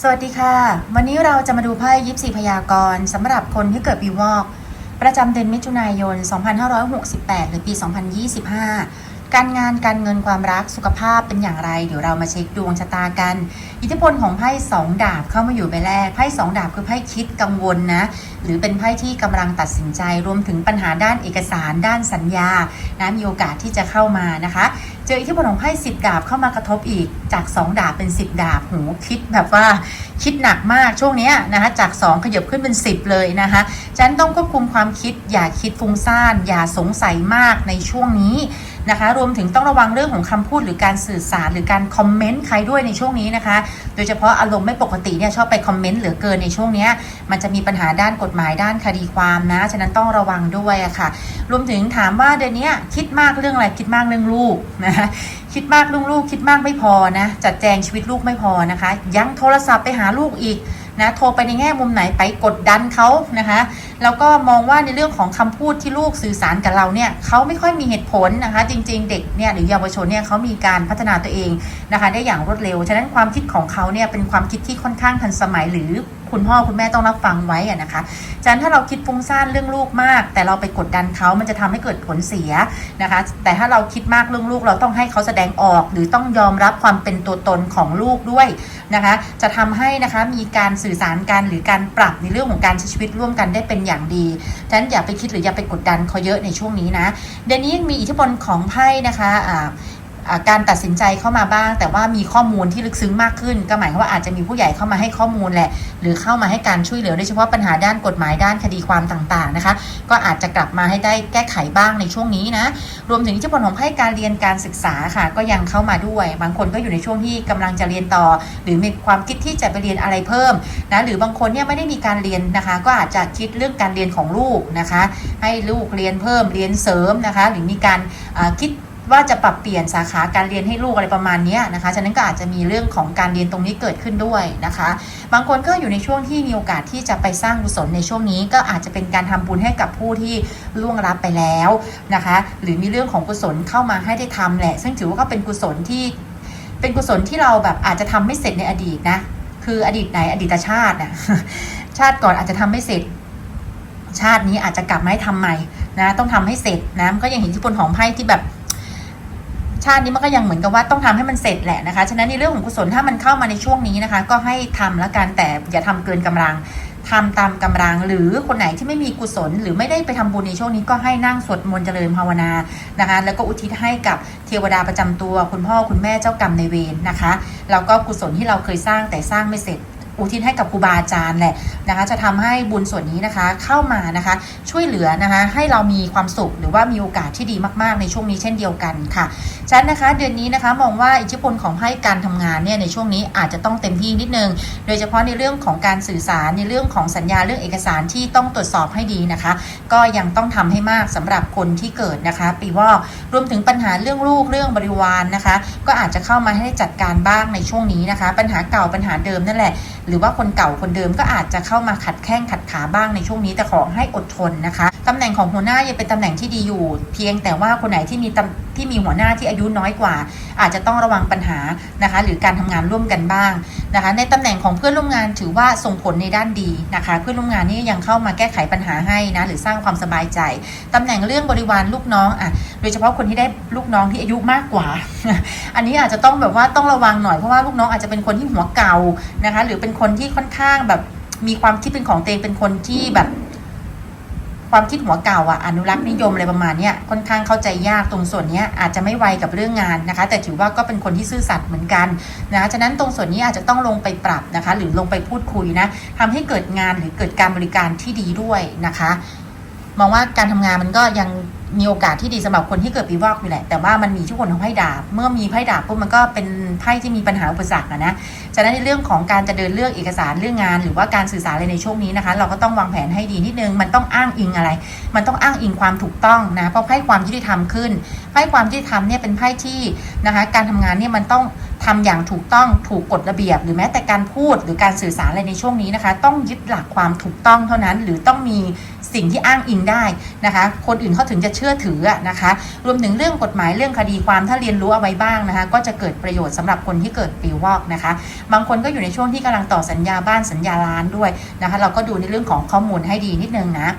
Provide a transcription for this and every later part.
สวัสดีค่ะ วันนี้เราจะมาดูไพ่ยิปซีพยากรณ์สำหรับคนที่เกิดปีวอก ประจำเดือนมิถุนายน 2568 หรือปี 2025 การงานการเงินความรักสุขภาพเป็นอย่างไร เดี๋ยวเรามาเช็คดวงชะตากัน อิทธิพลของไพ่สองดาบเข้ามาอยู่ใบแรกไพ่สองดาบคือไพ่คิดกังวลนะ หรือเป็นไพ่ที่กำลังตัดสินใจรวมถึงปัญหาด้านเอกสารด้านสัญญานะมีโอกาสที่จะเข้ามานะคะ เจออิทธิพลของไพ่สิบดาบเข้ามากระทบอีกจาก2ดาบเป็น10ดาบหูคิดแบบว่าคิดหนักมากช่วงนี้นะคะจาก2ขยับขึ้นเป็น10เลยนะคะฉันต้องควบคุมความคิดอย่าคิดฟุ้งซ่าน อย่าสงสัยมากในช่วงนี้ นะคะ รวมถึงต้องระวังเรื่องของคำพูดหรือการสื่อสารหรือการคอมเมนต์ใครด้วยในช่วงนี้นะคะ โดยเฉพาะอารมณ์ไม่ปกติเนี่ยชอบไปคอมเมนต์เหลือเกินในช่วงนี้มันจะมีปัญหาด้านกฎหมายด้านคดีความนะ ฉะนั้นต้องระวังด้วยอะค่ะ รวมถึงถามว่าเดือนนี้คิดมากเรื่องอะไรคิดมากเรื่องลูกนะคะคิดมากเรื่องลูกคิดมากไม่พอนะจัดแจงชีวิตลูกไม่พอนะคะ ยังโทรศัพท์ไปหาลูกอีก นะโทรไปในแง่มุมไหนไปกดดันเขานะคะแล้วก็มองว่าในเรื่องของคำพูดที่ลูกสื่อสารกับเราเนี่ยเขาไม่ค่อยมีเหตุผลนะคะ จริง ๆ เด็กเนี่ยหรือเยาวชนเนี่ยเขามีการพัฒนาตัวเองนะคะ ได้อย่างรวดเร็ว ฉะนั้นความคิดของเขาเนี่ยเป็นความคิดที่ค่อนข้างทันสมัยหรือ คุณพ่อคุณแม่ต้องรับฟังไว้อะนะคะฉะนั้นถ้าเราคิดฟุ้งซ่านเรื่องลูกมาก แต่เราไปกดดันเขามันจะทำให้เกิดผลเสียนะคะ แต่ถ้าเราคิดมากเรื่องลูกเราต้องให้เขาแสดงออก หรือต้องยอมรับความเป็นตัวตนของลูกด้วยนะคะ จะทำให้นะคะมีการสื่อสารกันหรือการปรับในเรื่องของการใช้ชีวิตร่วมกันได้เป็นอย่างดีฉะนั้นอย่าไปคิดหรืออย่าไปกดดันเขาเยอะในช่วงนี้นะเดือนนี้ยังมีอิทธิพลของไพ่นะคะอ่า การตัดสินใจเข้ามาบ้าง แต่ว่ามีข้อมูลที่ลึกซึ้งมากขึ้น ก็หมายความว่าอาจจะมีผู้ใหญ่เข้ามาให้ข้อมูลแหละ หรือเข้ามาให้การช่วยเหลือโดยเฉพาะปัญหาด้านกฎหมายด้านคดีความต่างๆนะคะ ก็อาจจะกลับมาให้ได้แก้ไขบ้างในช่วงนี้นะ รวมถึงอิทธิพลของไพ่การเรียนการศึกษาค่ะ ก็ยังเข้ามาด้วย บางคนก็อยู่ในช่วงที่กำลังจะเรียนต่อ หรือมีความคิดที่จะไปเรียนอะไรเพิ่มนะหรือบางคนเนี่ยไม่ได้มีการเรียนนะคะ ก็อาจจะคิดเรื่องการเรียนของลูกนะคะ ให้ลูกเรียนเพิ่มเรียนเสริมนะคะ หรือมีการคิด ว่าจะปรับเปลี่ยนสาขาการเรียนให้ลูกอะไรประมาณนี้นะคะ ฉะนั้นก็อาจจะมีเรื่องของการเรียนตรงนี้เกิดขึ้นด้วยนะคะ บางคนก็อยู่ในช่วงที่มีโอกาสที่จะไปสร้างกุศลในช่วงนี้ ก็อาจจะเป็นการทำบุญให้กับผู้ที่ล่วงลับไปแล้วนะคะ หรือมีเรื่องของกุศลเข้ามาให้ได้ทำแหละ ซึ่งถือว่าก็เป็นกุศลที่ เป็นกุศลที่เราแบบอาจจะทำไม่เสร็จในอดีตนะ คืออดีตไหนอดีตชาติน่ะชาติก่อนอาจจะทำไม่เสร็จ ชาตินี้อาจจะกลับมาให้ทำใหม่นะ ต้องทำให้เสร็จนะ ก็ยังเห็นทธิพลของไพ่ที่แบบ ชาตินี้มันก็ยังเหมือนกับว่าต้องทำให้มันเสร็จแหละนะคะ ฉะนั้นในเรื่องของกุศลถ้ามันเข้ามาในช่วงนี้นะคะ ก็ให้ทำแล้วกันแต่อย่าทำเกินกำลังทำตามกำลังหรือคนไหนที่ไม่มีกุศล หรือไม่ได้ไปทำบุญในช่วงนี้ก็ให้นั่งสวดมนต์เจริญภาวนานะคะ แล้วก็อุทิศให้กับเทวดาประจำตัว คุณพ่อคุณแม่เจ้ากรรมในเวรนะคะแล้วก็กุศลที่เราเคยสร้างแต่สร้างไม่เสร็จ อุทิศให้กับครูบาอาจารย์แหละนะคะ จะทำให้บุญส่วนนี้นะคะเข้ามานะคะ ช่วยเหลือนะคะ ให้เรามีความสุขหรือว่ามีโอกาสที่ดีมากๆในช่วงนี้เช่นเดียวกันค่ะฉะนั้นนะคะ เดือนนี้นะคะมองว่าอิทธิพลของไพ่การทำงานเนี่ยในช่วงนี้อาจจะต้องเต็มที่นิดนึง โดยเฉพาะในเรื่องของการสื่อสารในเรื่องของสัญญาเรื่องเอกสารที่ต้องตรวจสอบให้ดีนะคะ ก็ยังต้องทำให้มากสำหรับคนที่เกิดนะคะ ปีวอกรวมถึงปัญหาเรื่องลูกเรื่องบริวารนะคะ ก็อาจจะเข้ามาให้จัดการบ้างในช่วงนี้นะคะ ปัญหาเก่าปัญหาเดิมนั่นแหละหรือว่าคนเก่าคนเดิมก็อาจจะเข้ามาขัดแข้งขัดขาบ้างในช่วงนี้แต่ขอให้อดทนนะคะำแหน่งของหัวหน้ายังเป็นตำแหน่งที่ดีอยู่ เพียงแต่ว่าคนไหนที่มีตำที่มีหัวหน้าที่อายุน้อยกว่า อาจจะต้องระวังปัญหานะคะ หรือการทำงานร่วมกันบ้างนะคะ ในตำแหน่งของเพื่อนร่วมงานถือว่าส่งผลในด้านดีนะคะ เพื่อนร่วมงานนี่ยังเข้ามาแก้ไขปัญหาให้นะหรือสร้างความสบายใจตำแหน่งเรื่องบริวารลูกน้องอะโดยเฉพาะคนที่ได้ลูกน้องที่อายุมากกว่า อันนี้อาจจะต้องแบบว่าต้องระวังหน่อยเพราะว่าลูกน้องอาจจะเป็นคนที่หัวเก่านะคะ หรือเป็นคนที่ค่อนข้างแบบมีความคิดเป็นของตัวเองเป็นคนที่แบบ ความคิดหัวเก่าอะอนุรักษ์นิยมอะไรประมาณเนี้ยค่อนข้างเข้าใจยากตรงส่วนนี้อาจจะไม่ไวกับเรื่องงานนะคะ แต่ถือว่าก็เป็นคนที่ซื่อสัตย์เหมือนกันนะคะฉะนั้นตรงส่วนนี้อาจจะต้องลงไปปรับนะคะ หรือลงไปพูดคุยนะทำให้เกิดงานหรือเกิดการบริการที่ดีด้วยนะคะ มองว่าการทำงานมันก็ยังมีโอกาสที่ดีสำหรับคนที่เกิดปีวอกอยู่แหละ แต่ว่ามันมีทุกคนของไพ่ดาบ เมื่อมีไพ่ดาบปุ๊บมันก็เป็นไพ่ที่มีปัญหาอุปสรรคอะนะ ฉะนั้นในเรื่องของการจะเดินเรื่องเอกสารเรื่องงาน หรือว่าการสื่อสารอะไรในช่วงนี้นะคะ เราก็ต้องวางแผนให้ดีนิดนึง มันต้องอ้างอิงอะไร มันต้องอ้างอิงความถูกต้องนะ เพราะไพ่ความยุติธรรมขึ้น ไพ่ความยุติธรรมเนี่ยเป็นไพ่ที่นะคะ การทำงานเนี่ยมันต้อง ทำอย่างถูกต้องถูกกฎระเบียบ หรือแม้แต่การพูดหรือการสื่อสารอะไรในช่วงนี้นะคะ ต้องยึดหลักความถูกต้องเท่านั้น หรือต้องมีสิ่งที่อ้างอิงได้นะคะ คนอื่นเขาถึงจะเชื่อถือนะคะ รวมถึงเรื่องกฎหมายเรื่องคดีความถ้าเรียนรู้เอาไว้บ้างนะคะ ก็จะเกิดประโยชน์สำหรับคนที่เกิดปีวอกนะคะ บางคนก็อยู่ในช่วงที่กำลังต่อสัญญาบ้านสัญญาร้านด้วยนะคะ เราก็ดูในเรื่องของข้อมูลให้ดีนิดนึงนะ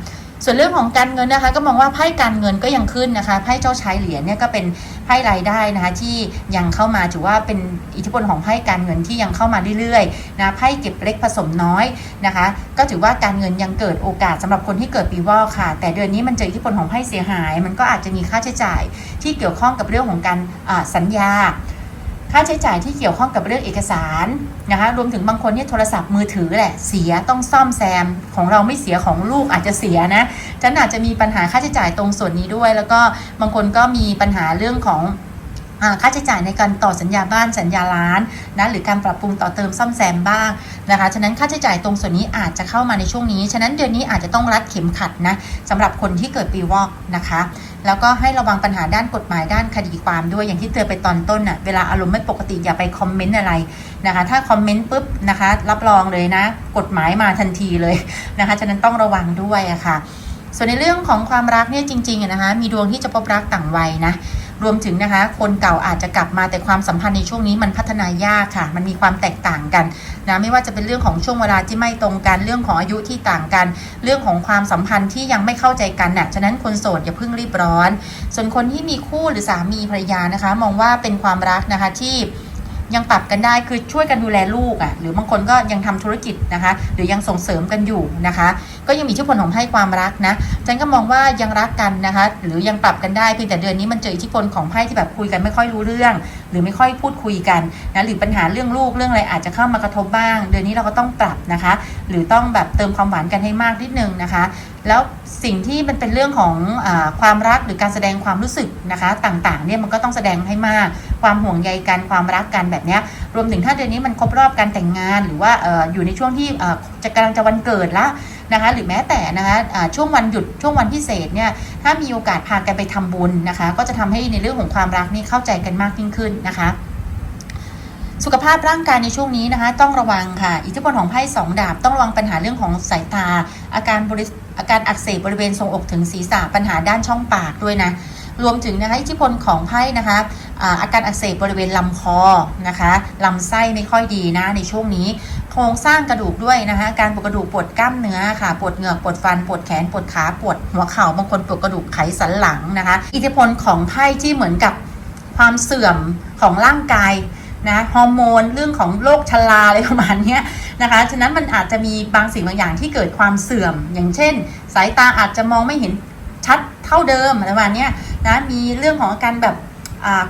ส่วนเรื่องของการเงินนะคะ ก็มองว่าไพ่การเงินก็ยังขึ้นนะคะไพ่เจ้าชายเหรียญเนี่ยก็เป็น ไพ่รายได้นะคะที่ยังเข้ามาถือว่าเป็นอิทธิพลของไพ่การเงินที่ยังเข้ามาเรื่อยๆนะไพ่เก็บเล็กผสมน้อยนะคะ ก็ถือว่าการเงินยังเกิดโอกาสสำหรับคนที่เกิดปีวอกค่ะ แต่เดือนนี้มันเจออิทธิพลของไพ่เสียหาย มันก็อาจจะมีค่าใช้จ่ายที่เกี่ยวข้องกับเรื่องของการสัญญา ค่าใช้จ่ายที่เกี่ยวข้องกับเรื่องเอกสารนะคะรวมถึงบางคนเนี่ยโทรศัพท์มือถือแหละเสียต้องซ่อมแซมของเราไม่เสียของลูกอาจจะเสียนะฉันอาจจะมีปัญหาค่าใช้จ่ายตรงส่วนนี้ด้วย แล้วก็บางคนก็มีปัญหาเรื่องของอค่าใช้จ่ายในการต่อสัญญาบ้านสัญญาร้านนะหรือการปรับปรุงต่อเติมซ่อมแซมบ้างนะคะฉะนั้นค่าใช้จ่ายตรงส่วนนี้อาจจะเข้ามาในช่วงนี้ ฉะนั้นเดือนนี้อาจจะต้องรัดเข็มขัดนะสำหรับคนที่เกิดปีวอกนะคะ แล้วก็ให้ระวังปัญหาด้านกฎหมายด้านคดีความด้วยอย่างที่เตือนไปตอนต้นน่ะเวลาอารมณ์ไม่ปกติอย่าไปคอมเมนต์อะไรนะคะ ถ้าคอมเมนต์ปุ๊บนะคะ รับรองเลยนะ กฎหมายมาทันทีเลยนะคะฉะนั้นต้องระวังด้วยอะค่ะ ส่วนในเรื่องของความรักเนี่ยจริงๆนะคะมีดวงที่จะพบรักต่างวัยนะ รวมถึงนะคะ คนเก่าอาจจะกลับมาแต่ความสัมพันธ์ในช่วงนี้มันพัฒนายากค่ะ มันมีความแตกต่างกันนะไม่ว่าจะเป็นเรื่องของช่วงเวลาที่ไม่ตรงกันเรื่องของอายุที่ต่างกัน เรื่องของความสัมพันธ์ที่ยังไม่เข้าใจกันน่ะฉะนั้นคนโสดอย่าเพิ่งรีบร้อน ส่วนคนที่มีคู่หรือสามีภรรยานะคะ มองว่าเป็นความรักนะคะที่ ยังปรับกันได้คือช่วยกันดูแลลูกอะ่ะหรือบางคนก็ยังทำธุรกิจนะคะ หรือยังส่งเสริมกันอยู่นะคะ ก็ยังมีอิทธิพลของให้ความรักนะฉันก็มองว่ายังรักกันนะคะ หรือยังปรับกันได้เพียงแต่เดือนนี้มันเจออิทธิพลของไพ่ที่แบบคุยกันไม่ค่อยรู้เรื่อง หรือไม่ค่อยพูดคุยกันนะหรือปัญหาเรื่องลูกเรื่องอะไรอาจจะเข้ามากระทบบ้าง เดือนนี้เราก็ต้องปรับนะคะ หรือต้องแบบเติมความหวานกันให้มากนิดนึงนะคะ แล้วสิ่งที่มันเป็นเรื่องของอความรักหรือการแสดงความรู้สึกนะคะ ต่างๆเนี่ยมันก็ต้องแสดงให้มาก ความห่วงใยกันความรักกันแบบนี้รวมถึงถ้าเดือนนี้มันครบรอบการแต่งงาน หรือว่าออยู่ในช่วงที่จะกำลังจะวันเกิดละ นะคะ หรือแม้แต่นะคะอ่าช่วงวันหยุดช่วงวันพิเศษเนี่ยถ้ามีโอกาสพากันไปทำบุญนะคะ ก็จะทำให้ในเรื่องของความรักนี่เข้าใจกันมากยิ่งขึ้นนะคะสุขภาพร่างกายในช่วงนี้นะคะ ต้องระวังค่ะ อิทธิพลของไพ่สองดาบ ต้องระวังปัญหาเรื่องของสายตา อาการบริอาการอักเสบบริเวณทรงอกถึงศีรษะปัญหาด้านช่องปากด้วยนะ รวมถึงนะคะอิทธิพลของไพ่นะคะอาการอักเสบบริเวณลำคอนะคะลำไส้ไม่ค่อยดีนะในช่วงนี้ โครงสร้างกระดูกด้วยนะคะการปวดกระดูกปวดกล้ามเนื้อค่ะปวดเหงือกปวดฟันปวดแขนปวดขาปวดหัวเข่าบางคนปวดกระดูกไขสันหลังนะคะ อิทธิพลของไพ่ที่เหมือนกับความเสื่อมของร่างกายนะฮอร์โมนเรื่องของโรคชราอะไรประมาณนี้นะคะฉะนั้นมันอาจจะมีบางสิ่งบางอย่างที่เกิดความเสื่อม อย่างเช่น สายตาอาจจะมองไม่เห็นชัดเท่าเดิมอะไรประมาณนี้นะมีเรื่องของอาการแบบ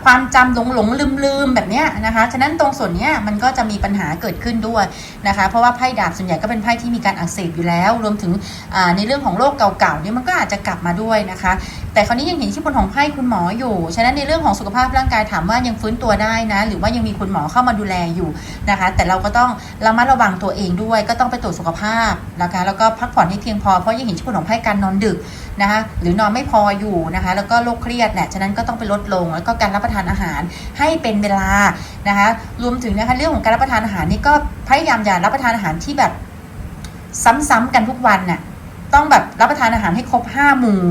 ความจำหลงหลงลืมลืมแบบนี้นะคะ ฉะนั้นตรงส่วนนี้มันก็จะมีปัญหาเกิดขึ้นด้วยนะคะ เพราะว่าไพ่ดาบส่วนใหญ่ก็เป็นไพ่ที่มีการอักเสบอยู่แล้ว รวมถึงในเรื่องของโรคเก่าๆเนี่ยมันก็อาจจะกลับมาด้วยนะคะ แต่คราวนี้ยังเห็นที่พลของไพ่คุณหมออยู่ ฉะนั้นในเรื่องของสุขภาพร่างกายถามว่ายังฟื้นตัวได้นะ หรือว่ายังมีคุณหมอเข้ามาดูแลอยู่นะคะ แต่เราก็ต้องระมัดระวังตัวเองด้วย ก็ต้องไปตรวจสุขภาพนะคะ แล้วก็พักผ่อนให้เพียงพอ เพราะยังเห็นที่พลของไพ่การนอนดึกนะคะ หรือนอนไม่พออยู่นะคะ แล้วก็โรคเครียดเนี่ยฉะนั้นก็ต้องไปลดลงแล้วก็การรับประทานอาหารให้เป็นเวลานะคะรวมถึงนะคะเรื่องของการรับประทานอาหารนี่ก็พยายามอย่ารับประทานอาหารที่แบบซ้ำๆกันทุกวันน่ะ ต้องแบบรับประทานอาหารให้ครบ5หมู่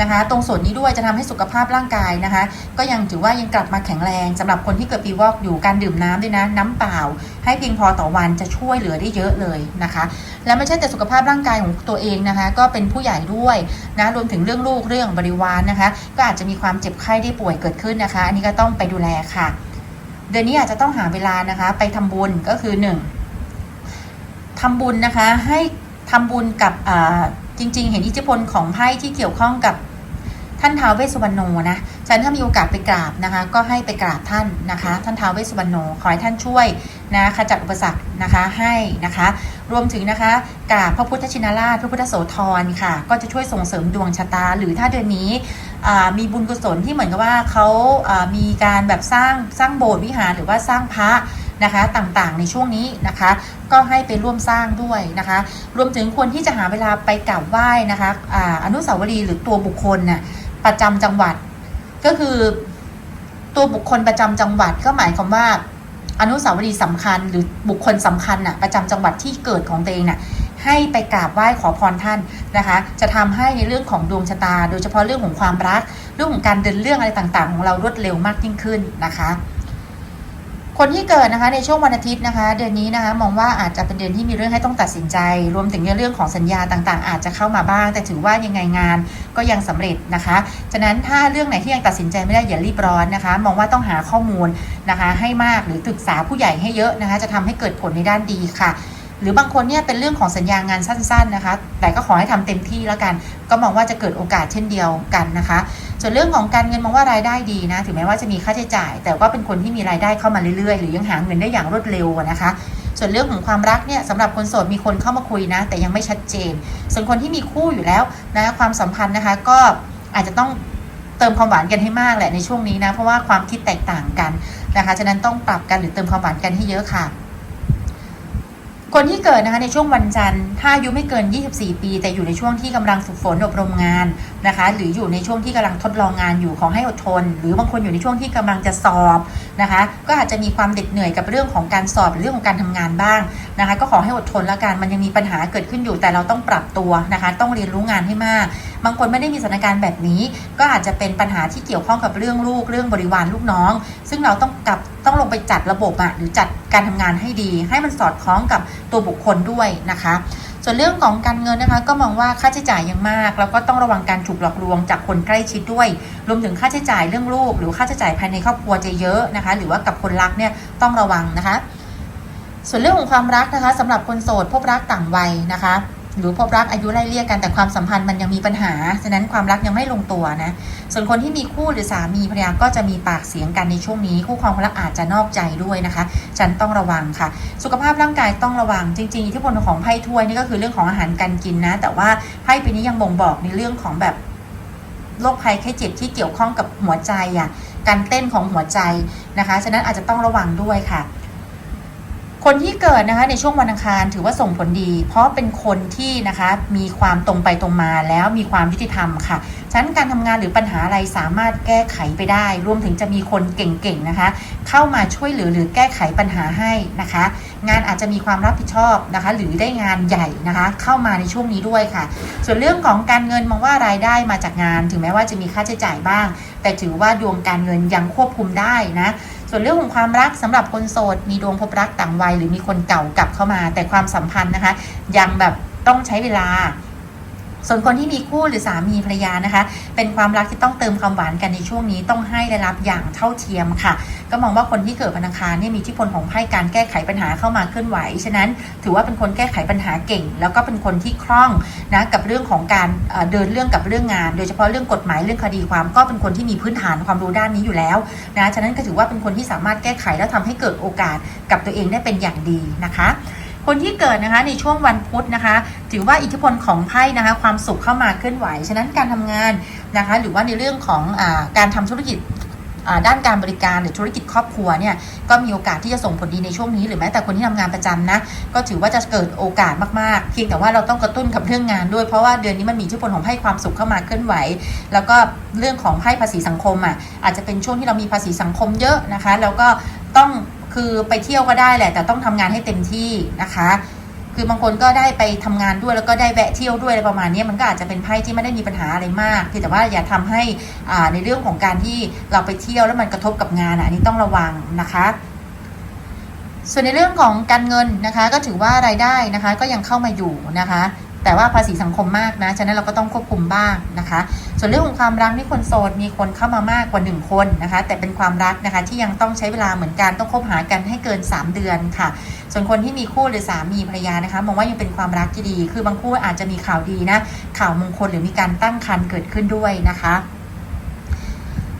นะคะ ตรงส่วนนี้ด้วยจะทำให้สุขภาพร่างกายนะคะ ก็ยังถือว่ายังกลับมาแข็งแรงสำหรับคนที่เกิดปีวอกอยู่การดื่มน้ำด้วยนะ น้ำเปล่า ให้เพียงพอต่อวันจะช่วยเหลือได้เยอะเลยนะคะ และไม่ใช่แต่สุขภาพร่างกายของตัวเองนะคะ ก็เป็นผู้ใหญ่ด้วยนะรวมถึงเรื่องลูกเรื่องบริวารนะคะ ก็อาจจะมีความเจ็บไข้ได้ป่วยเกิดขึ้นนะคะ อันนี้ก็ต้องไปดูแลค่ะ เดือนนี้อาจจะต้องหาเวลานะคะ ไปทำบุญก็คือหนึ่งทำบุญนะคะให้ทำบุญกับ จริง ๆ เห็นอิทธิพลของไพ่ที่เกี่ยวข้องกับท่านท้าวเวสสุวรรณโนนะฉันถ้ามีโอกาสไปกราบนะคะ ก็ให้ไปกราบท่านนะคะ ท่านท้าวเวสสุวรรณโนขอให้ท่านช่วยนะขจัดอุปสรรคนะคะให้นะคะ รวมถึงนะคะกราบพระพุทธชินราชพระพุทธโสธรค่ะ ก็จะช่วยส่งเสริมดวงชะตา หรือถ้าเดือนนี้มีบุญกุศลที่เหมือนกับว่าเขามีการแบบสร้างสร้างโบสถ์วิหารหรือว่าสร้างพระ นะคะต่างๆ ในช่วงนี้นะคะ ก็ให้ไปร่วมสร้างด้วยนะคะ รวมถึงควรที่จะหาเวลาไปกราบไหว้นะคะอ่าอนุสาวรีย์หรือตัวบุคคลน่ะประจำจังหวัด ก็คือตัวบุคคลประจำจังหวัดก็หมายความว่าอนุสาวรีย์สำคัญหรือบุคคลสำคัญน่ะประจำจังหวัดที่เกิดของตัวเองน่ะให้ไปกราบไหว้ขอพรท่านนะคะ จะทำให้ในเรื่องของดวงชะตา โดยเฉพาะเรื่องของความรัก เรื่องของการเดินเรื่องอะไรต่างๆ ของเรารวดเร็วมากยิ่งขึ้นนะคะ คนที่เกิดนะคะในช่วงวันอาทิตย์นะคะ เดือนนี้นะคะ มองว่าอาจจะเป็นเดือนที่มีเรื่องให้ต้องตัดสินใจ รวมถึงเรื่องของสัญญาต่างๆ อาจจะเข้ามาบ้าง แต่ถือว่ายังไงงานก็ยังสำเร็จนะคะฉะนั้นถ้าเรื่องไหนที่ยังตัดสินใจไม่ได้อย่ารีบร้อนนะคะ มองว่าต้องหาข้อมูลนะคะ ให้มากหรือปรึกษาผู้ใหญ่ให้เยอะนะคะ จะทำให้เกิดผลในด้านดีค่ะ หรือบางคนเนี่ยเป็นเรื่องของสัญญางานสั้นๆนะคะ แต่ก็ขอให้ทำเต็มที่แล้วกัน ก็มองว่าจะเกิดโอกาสเช่นเดียวกันนะคะ ส่วนเรื่องของการเงินมองว่ารายได้ดีนะ ถึงแม้ว่าจะมีค่าใช้จ่าย แต่ก็เป็นคนที่มีรายได้เข้ามาเรื่อยๆ หรือยังหาเงินได้อย่างรวดเร็วนะคะ ส่วนเรื่องของความรักเนี่ยสำหรับคนโสดมีคนเข้ามาคุยนะ แต่ยังไม่ชัดเจน ส่วนคนที่มีคู่อยู่แล้วนะความสัมพันธ์นะคะก็อาจจะต้องเติมความหวานกันให้มากแหละในช่วงนี้นะ เพราะว่าความคิดแตกต่างกันนะคะ ฉะนั้นต้องปรับกันหรือเติมความหวานกันให้เยอะค่ะ คนที่เกิดนะคะในช่วงวันจันทร์ ถ้าอายุไม่เกิน 24 ปี แต่อยู่ในช่วงที่กำลังฝึกฝนอบรมงาน นะคะ หรืออยู่ในช่วงที่กำลังทดลองงานอยู่ขอให้อดทน หรือบางคนอยู่ในช่วงที่กำลังจะสอบนะคะ ก็อาจจะมีความเด็ดเหนื่อยกับเรื่องของการสอบหรือเรื่องของการทำงานบ้างนะคะ ก็ขอให้อดทนล้วกันมันยังมีปัญหาเกิดขึ้นอยู่แต่เราต้องปรับตัวนะคะ ต้องเรียนรู้งานให้มาก บางคนไม่ได้มีสถานการณ์แบบนี้ ก็อาจจะเป็นปัญหาที่เกี่ยวข้องกับเรื่องลูกเรื่องบริวารลูกน้อง ซึ่งเราต้องกลับต้องลงไปจัดระบบอะหรือจัดการทำงานให้ดี ให้มันสอดคล้องกับตัวบุคคลด้วยนะคะ ส่วนเรื่องของการเงินนะคะ ก็มองว่าค่าใช้จ่ายยังมาก แล้วก็ต้องระวังการถูกหลอกลวงจากคนใกล้ชิดด้วย รวมถึงค่าใช้จ่ายเรื่องลูก หรือค่าใช้จ่ายภายในครอบครัวจะเยอะนะคะ หรือว่ากับคนรักเนี่ยต้องระวังนะคะ ส่วนเรื่องของความรักนะคะสำหรับคนโสดพบรักต่างวัยนะคะ หรือพบรักอายุไล่เลี่ยกันแต่ความสัมพันธ์มันยังมีปัญหา ฉะนั้นความรักยังไม่ลงตัวนะ ส่วนคนที่มีคู่หรือสามีภรรยาก็จะมีปากเสียงกันในช่วงนี้ คู่ครองคนรักอาจจะนอกใจด้วยนะคะ ฉันต้องระวังค่ะ สุขภาพร่างกายต้องระวัง จริงๆอิทธิพลของไพ่ถ้วยนี่ก็คือเรื่องของอาหารการกินนะ แต่ว่าไพ่ปีนี้ยังบ่งบอกในเรื่องของแบบโรคภัยไข้เจ็บที่เกี่ยวข้องกับหัวใจอะ การเต้นของหัวใจนะคะ ฉะนั้นอาจจะต้องระวังด้วยค่ะ คนที่เกิดนะคะในช่วงวันอังคารถือว่าส่งผลดี เพราะเป็นคนที่นะคะมีความตรงไปตรงมาแล้วมีความยุติธรรมค่ะฉะนั้นการทำงานหรือปัญหาอะไรสามารถแก้ไขไปได้ รวมถึงจะมีคนเก่งๆนะคะ เข้ามาช่วยเหลือหรือแก้ไขปัญหาให้นะคะ งานอาจจะมีความรับผิดชอบนะคะ หรือได้งานใหญ่นะคะ เข้ามาในช่วงนี้ด้วยค่ะ ส่วนเรื่องของการเงินมองว่ารายได้มาจากงาน ถึงแม้ว่าจะมีค่าใช้จ่ายบ้าง แต่ถือว่าดวงการเงินยังควบคุมได้นะ ส่วนเรื่องของความรักสำหรับคนโสด มีดวงพบรักต่างวัย หรือมีคนเก่ากลับเข้ามา แต่ความสัมพันธ์นะคะ ยังแบบต้องใช้เวลา ส่วนคนที่มีคู่หรือสามีภรรยานะคะ เป็นความรักที่ต้องเติมความหวานกันในช่วงนี้ต้องให้ได้รับอย่างเท่าเทียมค่ะ ก็มองว่าคนที่เกิดวันอังคารเนี่ยมีทธิพลของไพ่การแก้ไขปัญหาเข้ามาเคลื่อนไหว ฉะนั้นถือว่าเป็นคนแก้ไขปัญหาเก่ง แล้วก็เป็นคนที่คล่องนะกับเรื่องของการเอ่อเดินเรื่องกับเรื่องงาน โดยเฉพาะเรื่องกฎหมายเรื่องคดีความก็เป็นคนที่มีพื้นฐานความรู้ด้านนี้อยู่แล้วนะฉะนั้นก็ถือว่าเป็นคนที่สามารถแก้ไขแล้วทำให้เกิดโอกาสกับตัวเองได้เป็นอย่างดีนะคะ คนที่เกิดนะคะในช่วงวันพุธนะคะ ถือว่าอิทธิพลของไพ่นะคะ ความสุขเข้ามาเคลื่อนไหว ฉะนั้นการทำงานนะคะ หรือว่าในเรื่องของอการทำธุรกิจด้านการบริการหรือธุรกิจครอบครัวเนี่ยก็มีโอกาสที่จะส่งผลดีในช่วงนี้หรือแม้แต่คนที่ทำงานประจำนะก็ถือว่าจะเกิดโอกาสมากๆเพียงแต่ว่าเราต้องกระตุ้นกับเรื่องงานด้วยเพราะว่าเดือนนี้มันมีอิทธิพลของไพ่ความสุขเข้ามาเคลื่อนไหว แล้วก็เรื่องของไพ่ภาษีสังคมอะอาจจะเป็นช่วงที่เรามีภาษีสังคมเยอะนะคะ แล้วก็ต้อง คือไปเที่ยวก็ได้แหละ แต่ต้องทำงานให้เต็มที่นะคะ คือบางคนก็ได้ไปทำงานด้วยแล้วก็ได้แวะเที่ยวด้วยอะไรประมาณนี้มันก็อาจจะเป็นไพ่ที่ไม่ได้มีปัญหาอะไรมากเพียงแต่ว่าอย่าทำให้อ่าในเรื่องของการที่เราไปเที่ยวแล้วมันกระทบกับงานอะอันนี้ต้องระวังนะคะส่วนในเรื่องของการเงินนะคะ ก็ถือว่ารายได้นะคะ ก็ยังเข้ามาอยู่นะคะ แต่ว่าภาษีสังคมมากนะ ฉะนั้นเราก็ต้องควบคุมบ้างนะคะ ส่วนเรื่องของความรักนี่คนโสดมีคนเข้ามามากกว่า 1 คนนะคะ แต่เป็นความรักนะคะที่ยังต้องใช้เวลาเหมือนกันต้องคบหากันให้เกิน 3 เดือนค่ะ ส่วนคนที่มีคู่หรือสามีภรรยานะคะมองว่ายังเป็นความรักที่ดี คือบางคู่อาจจะมีข่าวดีนะ ข่าวมงคลหรือมีการตั้งครรภ์เกิดขึ้นด้วยนะคะ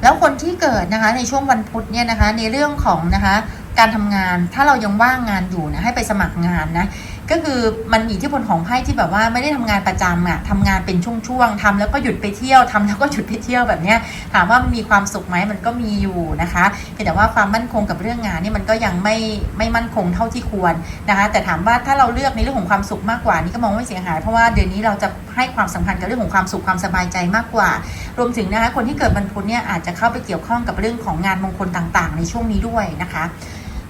แล้วคนที่เกิดนะคะในช่วงวันพุธเนี่ยนะคะในเรื่องของนะคะการทำงานถ้าเรายังว่างงานอยู่นะให้ไปสมัครงานนะ ก็คือมันมีอิทธิพลของไพ่ที่แบบว่าไม่ได้ทำงานประจำอะทำงานเป็นช่วงๆทำแล้วก็หยุดไปเที่ยวทำแล้วก็หยุดไปเที่ยวแบบเนี้ยถามว่ามันมีความสุขไหมมันก็มีอยู่นะคะแต่ว่าความมั่นคงกับเรื่องงานนี่มันก็ยังไม่ไม่มั่นคงเท่าที่ควรนะคะแต่ถามว่าถ้าเราเลือกในเรื่องของความสุขมากกว่านี่ก็มองไม่เสียหาย เพราะว่าเดือนนี้เราจะให้ความสำคัญกับเรื่องของความสุขความสบายใจมากกว่า รวมถึงนะคะคนที่เกิดวันพุธเนี่ยอาจจะเข้าไปเกี่ยวข้องกับเรื่องของงานมงคลต่างๆ ในช่วงนี้ด้วยนะคะ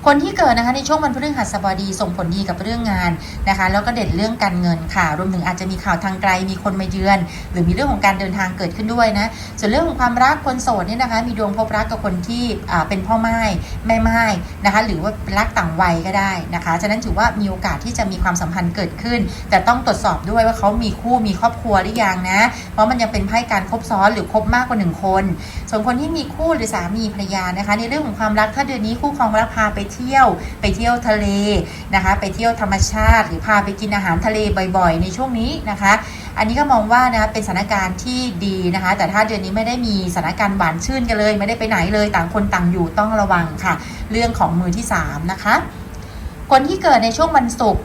คนที่เกิดนะคะในช่วงวันพฤหัสบดีส่งผลดีกับเรื่องงานนะคะ แล้วก็เด่นเรื่องการเงินค่ะ รวมถึงอาจจะมีข่าวทางไกลมีคนมาเยือน หรือมีเรื่องของการเดินทางเกิดขึ้นด้วยนะส่วนเรื่องของความรักคนโสดเนี่ยนะคะ มีดวงพบรักกับคนที่เป็นพ่อไม้แม่ไม้นะคะ หรือว่าเป็นรักต่างวัยก็ได้นะคะฉะนั้นถือว่ามีโอกาสที่จะมีความสัมพันธ์เกิดขึ้น แต่ต้องตรวจสอบด้วยว่าเขามีคู่มีครอบครัวหรือยังนะ เพราะมันยังเป็นไพ่การคบซ้อนหรือคบมากกว่าหนึ่งคน ส่วนคนที่มีคู่หรือสามีภรรยานะคะ ในเรื่องของความรักถ้าเดือนนี้คู่ครองรักพาไปเที่ยวไปเที่ยวทะเลนะคะ ไปเที่ยวธรรมชาติ หรือพาไปกินอาหารทะเลบ่อยๆ ในช่วงนี้นะคะ อันนี้ก็มองว่านะคะเป็นสถานการณ์ที่ดีนะคะ แต่ถ้าเดือนนี้ไม่ได้มีสถานการณ์หวานชื่นกันเลย ไม่ได้ไปไหนเลยต่างคนต่างอยู่ต้องระวังค่ะ เรื่องของมือที่สามนะคะคนที่เกิดในช่วงวันศุกร์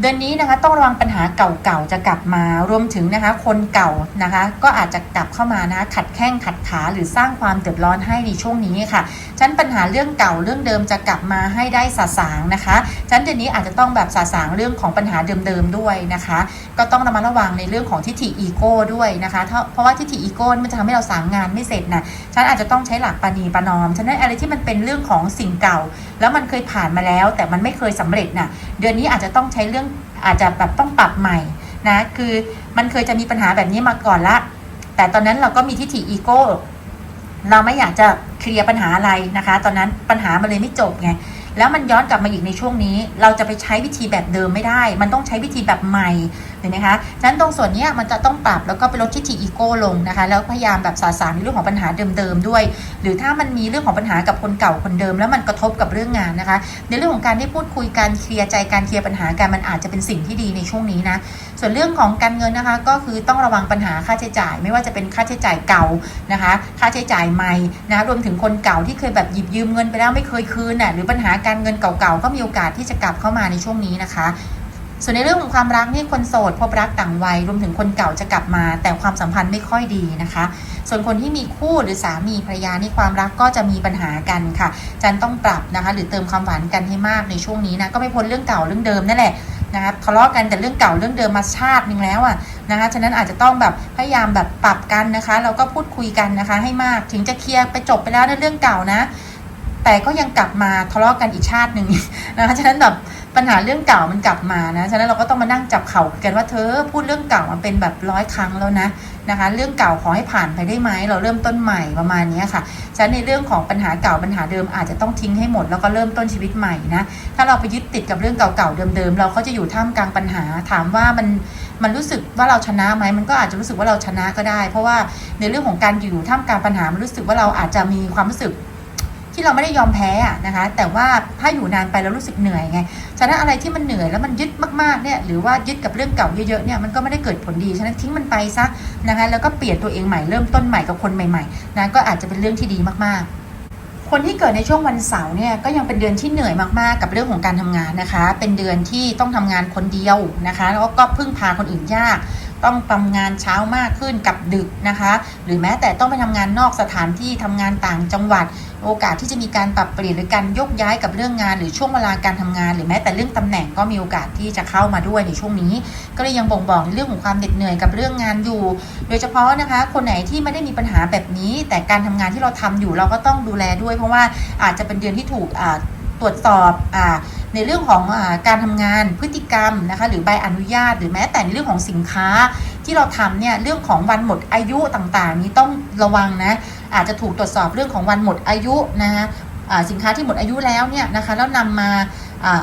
เดือนนี้นะคะต้องระวังปัญหาเก่าๆจะกลับมารวมถึงนะคะ คนเก่านะคะ ก็อาจจะกลับเข้ามานะขัดแข้งขัดขาหรือสร้างความเดือดร้อนให้ในช่วงนี้ค่ะฉันปัญหาเรื่องเก่าเรื่องเดิมจะกลับมาให้ได้สาสางนะคะฉันเดือนนี้อาจจะต้องแบบสาสางเรื่องของปัญหาเดิมๆด้วยนะคะ ก็ต้องระมัดระวังในเรื่องของทิฏฐิอีโก้ด้วยนะคะเพราะว่าทิฏฐิอีโก้มันจะทำให้เราสางงานไม่เสร็จนะฉันอาจจะต้องใช้หลักปณีประนอมฉะนั้นอะไรที่มันเป็นเรื่องของสิ่งเก่า แล้วมันเคยผ่านมาแล้ว แต่มันไม่เคยสำเร็จน่ะเดือนนี้อาจจะต้องใช้เรื่อง อาจจะแบบต้องปรับใหม่นะคือมันเคยจะมีปัญหาแบบนี้มาก่อนละ แต่ตอนนั้นเราก็มีทิฏฐิอีโก้เราไม่อยากจะเคลียร์ปัญหาอะไรนะคะ ตอนนั้นปัญหามันเลยไม่จบไงแล้วมันย้อนกลับมาอีกในช่วงนี้ เราจะไปใช้วิธีแบบเดิมไม่ได้ มันต้องใช้วิธีแบบใหม่ เห็นไหมคะนั้นตรงส่วนนี้มันจะต้องปรับแล้วก็ไปลดทิฏฐิอีโก้ลงนะคะ แล้วพยายามแบบสาสารในเรื่องของปัญหาเดิมๆด้วย หรือถ้ามันมีเรื่องของปัญหากับคนเก่าคนเดิม แล้วมันกระทบกับเรื่องงานนะคะ ในเรื่องของการได้พูดคุยการเคลียร์ใจการเคลียร์ปัญหากันมันอาจจะเป็นสิ่งที่ดีในช่วงนี้นะส่วนเรื่องของการเงินนะคะ ก็คือต้องระวังปัญหาค่าใช้จ่าย ไม่ว่าจะเป็นค่าใช้จ่ายเก่านะคะ ค่าใช้จ่ายใหม่นะรวมถึงคนเก่าที่เคยแบบหยิบยืมเงินไปแล้วไม่เคยคืนน่ะหรือปัญหาการเงินเก่าๆก็มีโอกาสที่จะกลับเข้ามาในช่วงนี้นะคะ ส่วนในเรื่องของความรักนี่คนโสดพบรักต่างวัยรวมถึงคนเก่าจะกลับมา แต่ความสัมพันธ์ไม่ค่อยดีนะคะ ส่วนคนที่มีคู่หรือสามีภรรยานี่ความรักก็จะมีปัญหากันค่ะ จันต้องปรับนะคะ หรือเติมความหวานกันให้มากในช่วงนี้นะก็ไม่พ้นเรื่องเก่าเรื่องเดิมนั่นแหละนะคะทะเลาะกันแต่เรื่องเก่าเรื่องเดิมมาชาติหนึ่งแล้วอะนะคะฉะนั้นอาจจะต้องแบบพยายามแบบปรับกันนะคะแล้วก็พูดคุยกันนะคะ ให้มากถึงจะเคลียร์ไปจบไปแล้วในเรื่องเก่านะ แต่ก็ยังกลับมาทะเลาะกันอีกชาติหนึ่งนะคะฉะนั้นแบบ ปัญหาเรื่องเก่ามันกลับมานะฉะนั้นเราก็ต้องมานั่งจับเข่ากันว่าเธอพูดเรื่องเก่ามาเป็นแบบร้อยครั้งแล้วนะนะคะ เรื่องเก่าขอให้ผ่านไปได้ไหมเราเริ่มต้นใหม่ประมาณนี้ค่ะฉะนั้นในเรื่องของปัญหาเก่าปัญหาเดิมอาจจะต้องทิ้งให้หมดแล้วก็เริ่มต้นชีวิตใหม่นะถ้าเราไปยึดติดกับเรื่องเก่าๆเดิมๆเราก็จะอยู่ท่ามกลางปัญหาถามว่ามันมันรู้สึกว่าเราชนะไหมมันก็อาจจะรู้สึกว่าเราชนะก็ได้ เพราะว่าในเรื่องของการอยู่ท่ามกลางปัญหามันรู้สึกว่าเราอาจจะมีความรู้สึก ที่เราไม่ได้ยอมแพ้อะนะคะ แต่ว่าถ้าอยู่นานไปเรารู้สึกเหนื่อยไงฉะนั้นอะไรที่มันเหนื่อยแล้วมันยึดมากๆเนี่ยหรือว่ายึดกับเรื่องเก่าเยอะๆเนี่ยมันก็ไม่ได้เกิดผลดีฉะนั้นทิ้งมันไปซะนะคะแล้วก็เปลี่ยนตัวเองใหม่เริ่มต้นใหม่กับคนใหม่ๆนะก็อาจจะเป็นเรื่องที่ดีมากๆคนที่เกิดในช่วงวันเสาร์เนี่ยก็ยังเป็นเดือนที่เหนื่อยมากๆ กับเรื่องของการทำงานนะคะ เป็นเดือนที่ต้องทำงานคนเดียวนะคะ แล้วก็พึ่งพาคนอื่นยาก ต้องทำงานเช้ามากขึ้นกับดึกนะคะ หรือแม้แต่ต้องไปทำงานนอกสถานที่ทำงานต่างจังหวัด โอกาสที่จะมีการปรับเปลี่ยนหรือการยกย้ายกับเรื่องงาน หรือช่วงเวลาการทำงาน หรือแม้แต่เรื่องตำแหน่งก็มีโอกาสที่จะเข้ามาด้วยในช่วงนี้ ก็เลยยังบ่งบอกเรื่องของความเหน็ดเหนื่อยกับเรื่องงานอยู่ โดยเฉพาะนะคะ คนไหนที่ไม่ได้มีปัญหาแบบนี้ แต่การทำงานที่เราทำอยู่เราก็ต้องดูแลด้วย เพราะว่าอาจจะเป็นเดือนที่ถูกอ่า รวจสอบอ่าในเรื่องของอการทำงานพฤติกรรมนะคะหรือใบอนุญาต หรือแม้แต่ในเรื่องของสินค้าที่เราทำเนี่ยเรื่องของวันหมดอายุต่างๆ นี้ต้องระวังนะอาจจะถูกตรวจสอบเรื่องของวันหมดอายุนะคะสินค้าที่หมดอายุแล้วเนี่ยนะคะแล้วนำมาอ่า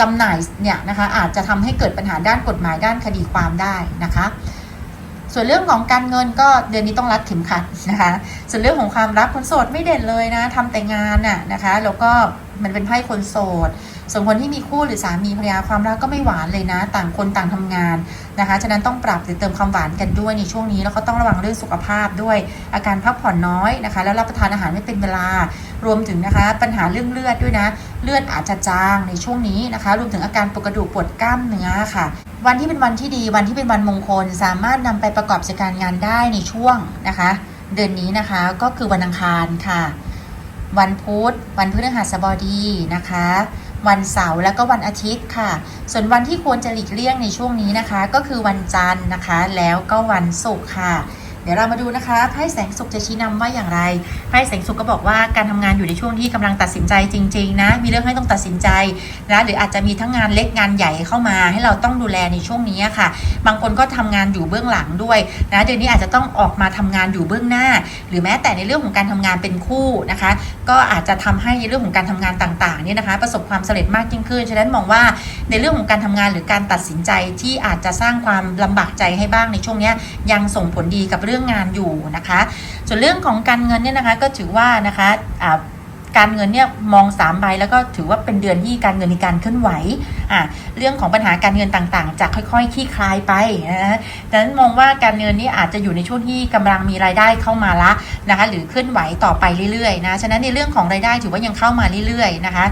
จำหน่ายเนี่ยนะคะอาจจะทำให้เกิดปัญหาด้านกฎหมายด้านคดีความได้นะคะส่วนเรื่องของการเงินก็เดือนนี้ต้องรัดเข็มขัดนะคะ ส่วนเรื่องของความรักคนโสดไม่เด่นเลยนะทำแต่งานน่ะนะคะ แล้วก็ มันเป็นไพ่คนโสด ส่วนคนที่มีคู่หรือสามีภรรยาความรักก็ไม่หวานเลยนะ ต่างคนต่างทำงานนะคะ ฉะนั้นต้องปรับหรือเติมความหวานกันด้วยในช่วงนี้ แล้วก็ต้องระวังเรื่องสุขภาพด้วย อาการพักผ่อนน้อยนะคะ แล้วรับประทานอาหารไม่เป็นเวลา รวมถึงนะคะ ปัญหาเรื่องเลือดด้วยนะ เลือดอาจจะจางในช่วงนี้นะคะ รวมถึงอาการปวดกระดูกปวดกล้ามเนื้อค่ะวันที่เป็นวันที่ดีวันที่เป็นวันมงคล สามารถนำไปประกอบกิจการงานได้ในช่วงนะคะ เดือนนี้นะคะก็คือวันอังคารค่ะ วันพุธ วันพฤหัสบดีนะคะ วันเสาร์แล้วก็วันอาทิตย์ค่ะ ส่วนวันที่ควรจะหลีกเลี่ยงในช่วงนี้นะคะ ก็คือวันจันทร์นะคะ แล้วก็วันศุกร์ค่ะ เดี๋ยวเรามาดูนะคะไพ่แสงสุขจะชี้นำว่าอย่างไรไพ่แสงสุขก็บอกว่าการทำงานอยู่ในช่วงที่กำลังตัดสินใจจริง ๆ นะ มีเรื่องให้ต้องตัดสินใจนะหรืออาจจะมีทั้งงานเล็กงานใหญ่เข้ามา ให้เราต้องดูแลในช่วงนี้ค่ะ บางคนก็ทำงานอยู่เบื้องหลังด้วยนะเดือนนี้อาจจะต้องออกมาทำงานอยู่เบื้องหน้า หรือแม้แต่ในเรื่องของการทำงานเป็นคู่นะคะ ก็อาจจะทำให้ในเรื่องของการทำงานต่างๆเนี่ยนะคะ ประสบความสำเร็จมากยิ่งขึ้นฉะนั้นมองว่าในเรื่องของการทำงานหรือการตัดสินใจที่อาจจะสร้างความลำบากใจให้บ้างในช่วงนี้ยังส่งผลดีกับเรื่องื่องงานอยู่นะคะ ส่วนเรื่องของการเงินเนี่ยนะคะก็ถือว่านะคะอ่าการเงินเนี่ยมอง3ใบแล้วก็ถือว่าเป็นเดือนที่การเงินมีการเคลื่อนไหวอะเรื่องของปัญหาการเงินต่างๆ จะค่อยๆคลี่คลายไปนะดังนั้นมองว่าการเงินนี่อาจจะอยู่ในช่วงที่กำลังมีรายได้เข้ามาละนะคะหรือเคลื่อนไหวต่อไปเรื่อยๆนะฉะนั้นในเรื่องของรายได้ถือว่ายังเข้ามาเรื่อยๆนะคะ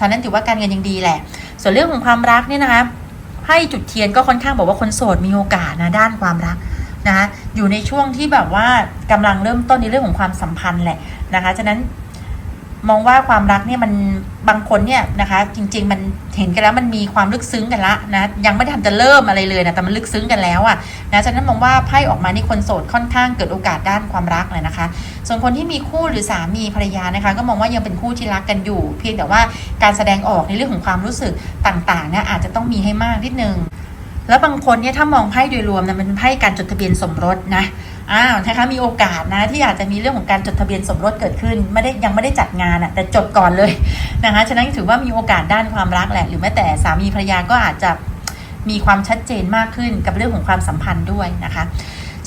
ฉะนั้นถือว่าการเงินยังดีแหละ ส่วนเรื่องของความรักเนี่ยนะคะให้จุดเทียนก็ค่อนข้างบอกว่าคนโสดมีโอกาสนะด้านความรักนะคะ อยู่ในช่วงที่แบบว่ากำลังเริ่มต้นในเรื่องของความสัมพันธ์แหละนะคะฉะนั้นมองว่าความรักเนี่ยมันบางคนเนี่ยนะคะ จริง ๆ มันเห็นกันแล้วมันมีความลึกซึ้งกันละนะยังไม่ทันจะเริ่มอะไรเลยนะแต่มันลึกซึ้งกันแล้วอะนะฉะนั้นมองว่าไพ่ออกมานี่คนโสดค่อนข้างเกิดโอกาสด้านความรักเลยนะคะ ส่วนคนที่มีคู่หรือสามีภรรยานะคะ ก็มองว่ายังเป็นคู่ที่รักกันอยู่ เพียงแต่ว่าการแสดงออกในเรื่องของความรู้สึกต่างๆเนี่ยอาจจะต้องมีให้มากนิดนึง แล้วบางคนเนี่ยถ้ามองไพ่โดยรวมนะมันเป็นไพ่การจดทะเบียนสมรสนะอ้าวนะคะมีโอกาสนะที่อาจจะมีเรื่องของการจดทะเบียนสมรสเกิดขึ้นไม่ได้ยังไม่ได้จัดงานอะ่ะแต่จดก่อนเลยนะคะฉะนั้นถือว่ามีโอกาสด้านความรักแหละ หรือแม้แต่สามีภรรยาก็อาจจะมีความชัดเจนมากขึ้นกับเรื่องของความสัมพันธ์ด้วยนะคะ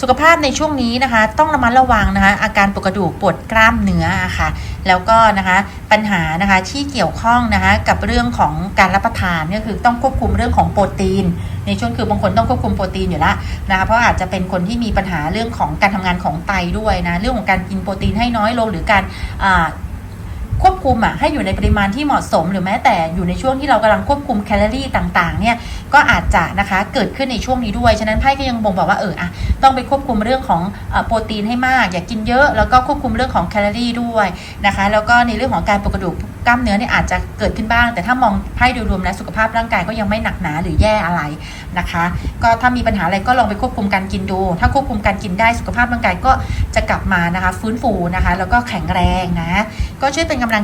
สุขภาพในช่วงนี้นะคะ ต้องระมัดระวังนะคะ อาการปวดกระดูกปวดกล้ามเนื้ออะค่ะ แล้วก็นะคะปัญหานะคะที่เกี่ยวข้องนะคะกับเรื่องของการรับประทานก็คือต้องควบคุมเรื่องของโปรตีน ในช่วงคือบางคนต้องควบคุมโปรตีนอยู่แล้วนะคะเพราะอาจจะเป็นคนที่มีปัญหาเรื่องของการทำงานของไตด้วยนะเรื่องของการกินโปรตีนให้น้อยลงหรือการควบ คุมอะให้อยู่ในปริมาณที่เหมาะสม หรือแม้แต่อยู่ในช่วงที่เรากำลังควบคุมแคลอรี่ต่างๆเนี่ยก็อาจจะนะคะเกิดขึ้นในช่วงนี้ด้วย ฉะนั้นไพ่ก็ยังบ่งบอกว่าเอออะต้องไปควบคุมเรื่องของอโปรตีนให้มาก อย่ากินเยอะแล้วก็ควบคุมเรื่องของแคลอรี่ด้วยนะคะแล้วก็ในเรื่องของการปวดกระดูกกล้ามเนื้อเนี่ยอาจจะเกิดขึ้นบ้าง แต่ถ้ามองไพ่โดยรวมแล้วสุขภาพร่างกายก็ยังไม่หนักหนาหรือแย่อะไรนะคะ ก็ถ้ามีปัญหาอะไรก็ลองไปควบคุมการกินดู ถ้าควบคุมการกินได้สุขภาพร่างกายก็จะกลับมานะคะ ฟื้นฟูนะคะ แล้วก็แข็งแรงนะ ก็ช่วยเป็นกำลัง